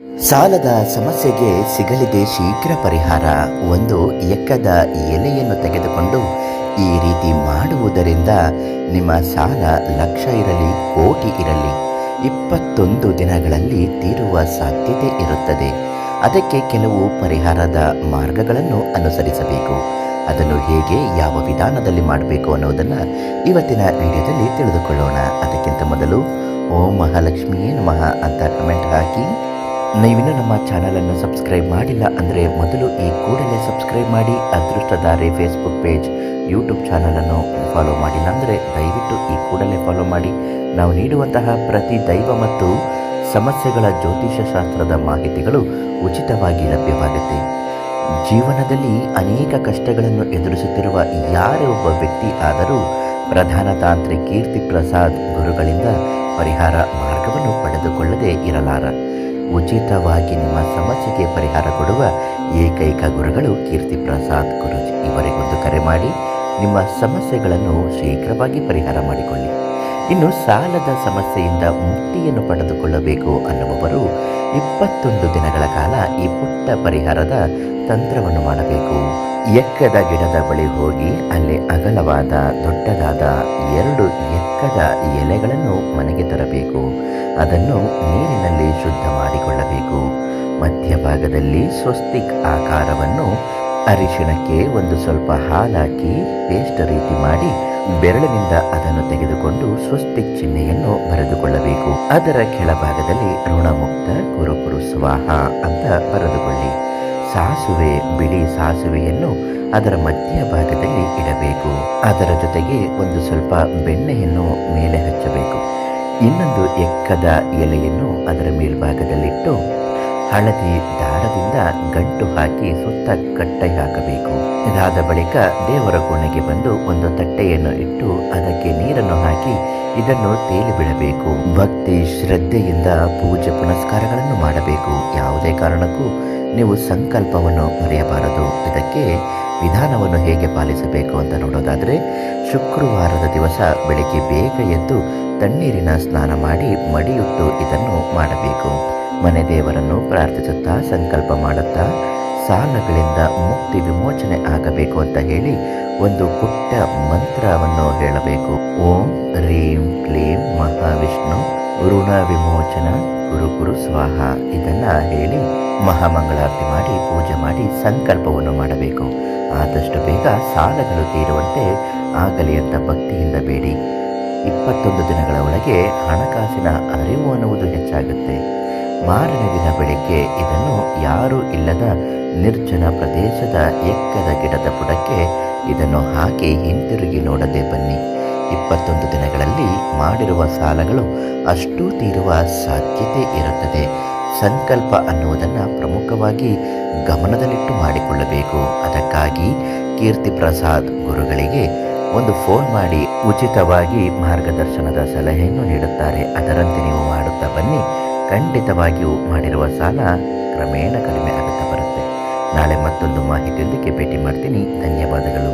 ಸಾಲದ ಸಮಸ್ಯೆಗೆ ಸಿಗಲಿದೆ ಶೀಘ್ರ ಪರಿಹಾರ. ಒಂದು ಎಕ್ಕದ ಎಲೆಯನ್ನು ತೆಗೆದುಕೊಂಡು ಈ ರೀತಿ ಮಾಡುವುದರಿಂದ ನಿಮ್ಮ ಸಾಲ ಲಕ್ಷ ಇರಲಿ, ಕೋಟಿ ಇರಲಿ, ಇಪ್ಪತ್ತೊಂದು ದಿನಗಳಲ್ಲಿ ತೀರುವ ಸಾಧ್ಯತೆ ಇರುತ್ತದೆ. ಅದಕ್ಕೆ ಕೆಲವು ಪರಿಹಾರದ ಮಾರ್ಗಗಳನ್ನು ಅನುಸರಿಸಬೇಕು. ಅದನ್ನು ಹೇಗೆ, ಯಾವ ವಿಧಾನದಲ್ಲಿ ಮಾಡಬೇಕು ಅನ್ನೋದನ್ನು ಇವತ್ತಿನ ವಿಡಿಯೋದಲ್ಲಿ ತಿಳಿದುಕೊಳ್ಳೋಣ. ಅದಕ್ಕಿಂತ ಮೊದಲು ಓಂ ಮಹಾಲಕ್ಷ್ಮಿಯೇ ನಮಃ ಅಂತ ಕಮೆಂಟ್ ಹಾಕಿ. ನೀವಿನ್ನೂ ನಮ್ಮ ಚಾನಲನ್ನು ಸಬ್ಸ್ಕ್ರೈಬ್ ಮಾಡಿಲ್ಲ ಅಂದರೆ ಮೊದಲು ಈ ಕೂಡಲೇ ಸಬ್ಸ್ಕ್ರೈಬ್ ಮಾಡಿ, ಅದೃಷ್ಟಧಾರೆ ಫೇಸ್ಬುಕ್ ಪೇಜ್ ಯೂಟ್ಯೂಬ್ ಚಾನಲನ್ನು ಫಾಲೋ ಮಾಡಿಲ್ಲ ಅಂದರೆ ದಯವಿಟ್ಟು ಈ ಕೂಡಲೇ ಫಾಲೋ ಮಾಡಿ. ನಾವು ನೀಡುವಂತಹ ಪ್ರತಿ ದೈವ ಮತ್ತು ಸಮಸ್ಯೆಗಳ ಜ್ಯೋತಿಷ ಶಾಸ್ತ್ರದ ಮಾಹಿತಿಗಳು ಉಚಿತವಾಗಿ ಲಭ್ಯವಾಗುತ್ತೆ. ಜೀವನದಲ್ಲಿ ಅನೇಕ ಕಷ್ಟಗಳನ್ನು ಎದುರಿಸುತ್ತಿರುವ ಯಾರೇ ಒಬ್ಬ ವ್ಯಕ್ತಿ ಆದರೂ ಪ್ರಧಾನ ತಾಂತ್ರಿ ಕೀರ್ತಿ ಪ್ರಸಾದ್ ಗುರುಗಳಿಂದ ಪರಿಹಾರ ಮಾರ್ಗವನ್ನು ಪಡೆದುಕೊಳ್ಳದೆ ಇರಲಾರ. ಉಚಿತವಾಗಿ ನಿಮ್ಮ ಸಮಸ್ಯೆಗೆ ಪರಿಹಾರ ಕೊಡುವ ಏಕೈಕ ಗುರುಗಳು ಕೀರ್ತಿ ಪ್ರಸಾದ್ ಗುರುಜಿ ಇವರಿಗೊಂದು ಕರೆ ಮಾಡಿ, ನಿಮ್ಮ ಸಮಸ್ಯೆಗಳನ್ನು ಶೀಘ್ರವಾಗಿ ಪರಿಹಾರ ಮಾಡಿಕೊಳ್ಳಿ. ಇನ್ನು ಸಾಲದ ಸಮಸ್ಯೆಯಿಂದ ಮುಕ್ತಿಯನ್ನು ಪಡೆದುಕೊಳ್ಳಬೇಕು ಅನ್ನುವವರು ಇಪ್ಪತ್ತೊಂದು ದಿನಗಳ ಕಾಲ ಈ ಪುಟ್ಟ ಪರಿಹಾರದ ತಂತ್ರವನ್ನು ಮಾಡಬೇಕು. ಎಕ್ಕದ ಗಿಡದ ಬಳಿ ಹೋಗಿ ಅಲ್ಲಿ ಅಗಲವಾದ, ದೊಡ್ಡದಾದ ಎರಡು ಎಕ್ಕದ ಎಲೆಗಳನ್ನು ಮನೆಗೆ ತರಬೇಕು. ಅದನ್ನು ನೀರಿನಲ್ಲಿ ಶುದ್ಧ ಮಾಡಿಕೊಳ್ಳಬೇಕು. ಮಧ್ಯಭಾಗದಲ್ಲಿ ಸ್ವಸ್ತಿಕ್ ಆಕಾರವನ್ನು ಅರಿಶಿಣಕ್ಕೆ ಒಂದು ಸ್ವಲ್ಪ ಹಾಲಾಕಿ ಪೇಸ್ಟ್ ರೀತಿ ಮಾಡಿ ಬೆರಳಿನಿಂದ ಅದನ್ನು ತೆಗೆದುಕೊಂಡು ಸ್ವಸ್ತಿಕ್ ಚಿಹ್ನೆಯನ್ನು ಬರೆದುಕೊಳ್ಳಬೇಕು. ಅದರ ಕೆಳಭಾಗದಲ್ಲಿ ಋಣಮುಕ್ತ ಕುರುಕುರು ಸ್ವಾಹ ಅಂತ ಬರೆದುಕೊಳ್ಳಿ. ಸಾಸುವೆ, ಬಿಳಿ ಸಾಸುವೆಯನ್ನು ಅದರ ಮಧ್ಯಭಾಗದಲ್ಲಿ ಇಡಬೇಕು. ಅದರ ಜೊತೆಗೆ ಒಂದು ಸ್ವಲ್ಪ ಬೆಣ್ಣೆಯನ್ನು ಮೇಲೆ ಹಚ್ಚಬೇಕು. ಇನ್ನೊಂದು ಎಕ್ಕದ ಎಲೆಯನ್ನು ಅದರ ಮೇಲ್ಭಾಗದಲ್ಲಿಟ್ಟು ಹಳದಿ ದಾರದಿಂದ ಗಂಟು ಹಾಕಿ ಸುತ್ತ ಕಟ್ಟೆ ಹಾಕಬೇಕು ಇದಾದ ಬಳಿಕ ದೇವರ ಕೋಣೆಗೆ ಬಂದು ಒಂದು ತಟ್ಟೆಯನ್ನು ಇಟ್ಟು ಅದಕ್ಕೆ ನೀರನ್ನು ಹಾಕಿ ಇದನ್ನು ತೇಲಿ ಬಿಡಬೇಕು. ಭಕ್ತಿ, ಶ್ರದ್ಧೆಯಿಂದ ಪೂಜೆ ಪುನಸ್ಕಾರಗಳನ್ನು ಮಾಡಬೇಕು. ಯಾವುದೇ ಕಾರಣಕ್ಕೂ ನೀವು ಸಂಕಲ್ಪವನ್ನು ಮರೆಯಬಾರದು. ಇದಕ್ಕೆ ವಿಧಾನವನ್ನು ಹೇಗೆ ಪಾಲಿಸಬೇಕು ಅಂತ ನೋಡೋದಾದರೆ, ಶುಕ್ರವಾರದ ದಿವಸ ಬೆಳಿಗ್ಗೆ ಬೇಗ ಎದ್ದು ತಣ್ಣೀರಿನ ಸ್ನಾನ ಮಾಡಿ ಮಡಿಯುಟ್ಟು ಇದನ್ನು ಮಾಡಬೇಕು. ಮನೆ ದೇವರನ್ನು ಪ್ರಾರ್ಥಿಸುತ್ತಾ, ಸಂಕಲ್ಪ ಮಾಡುತ್ತಾ, ಸಾಲಗಳಿಂದ ಮುಕ್ತಿ ವಿಮೋಚನೆ ಆಗಬೇಕು ಅಂತ ಹೇಳಿ ಒಂದು ಪುಟ್ಟ ಮಂತ್ರವನ್ನು ಹೇಳಬೇಕು. ಓಂ ರೀಂ ಕ್ಲೀಂ ಮಹಾವಿಷ್ಣು, ಋಣ ವಿಮೋಚನ ಗುರು ಗುರು ಸ್ವಾಹ ಇದನ್ನ ಹೇಳಿ ಮಹಾಮಂಗಳಾರತಿ ಮಾಡಿ, ಪೂಜೆ ಮಾಡಿ ಸಂಕಲ್ಪವನ್ನು ಮಾಡಬೇಕು. ಆದಷ್ಟು ಬೇಗ ಸಾಲಗಳು ತೀರುವಂತೆ ಆಗಲಿ ಅಂತ ಭಕ್ತಿಯಿಂದ ಬೇಡಿ. ಇಪ್ಪತ್ತೊಂದು ದಿನಗಳ ಒಳಗೆ ಹಣಕಾಸಿನ ಅರಿವು ಅನ್ನುವುದು ಹೆಚ್ಚಾಗುತ್ತೆ. ಮಾರನೇ ದಿನ ಬೆಳಿಗ್ಗೆ ಇದನ್ನು ಯಾರೂ ಇಲ್ಲದ ನಿರ್ಜನ ಪ್ರದೇಶದ ಎಕ್ಕದ ಗಿಡದ ಬುಡಕ್ಕೆ ಇದನ್ನು ಹಾಕಿ ಹಿಂತಿರುಗಿ ನೋಡದೆ ಬನ್ನಿ. ಇಪ್ಪತ್ತೊಂದು ದಿನಗಳಲ್ಲಿ ಮಾಡಿರುವ ಸಾಲಗಳು ಅಷ್ಟೂ ತೀರುವ ಸಾಧ್ಯತೆ ಇರುತ್ತದೆ. ಸಂಕಲ್ಪ ಅನ್ನುವುದನ್ನು ಪ್ರಮುಖವಾಗಿ ಗಮನದಲ್ಲಿಟ್ಟು ಮಾಡಿಕೊಳ್ಳಬೇಕು. ಅದಕ್ಕಾಗಿ ಕೀರ್ತಿ ಪ್ರಸಾದ್ ಗುರುಗಳಿಗೆ ಒಂದು ಫೋನ್ ಮಾಡಿ ಉಚಿತವಾಗಿ ಮಾರ್ಗದರ್ಶನದ ಸಲಹೆಯನ್ನು ನೀಡುತ್ತಾರೆ. ಅದರಂತೆ ನೀವು ಮಾಡುತ್ತಾ ಬನ್ನಿ. ಖಂಡಿತವಾಗಿಯೂ ಮಾಡಿರುವ ಸಾಲ ಕ್ರಮೇಣ ಕಡಿಮೆ ಆಗುತ್ತಾ ಬರುತ್ತೆ. ನಾಳೆ ಮತ್ತೊಂದು ಮಾಹಿತಿಯೊಂದಿಗೆ ಭೇಟಿ ಮಾಡ್ತೀನಿ. ಧನ್ಯವಾದಗಳು.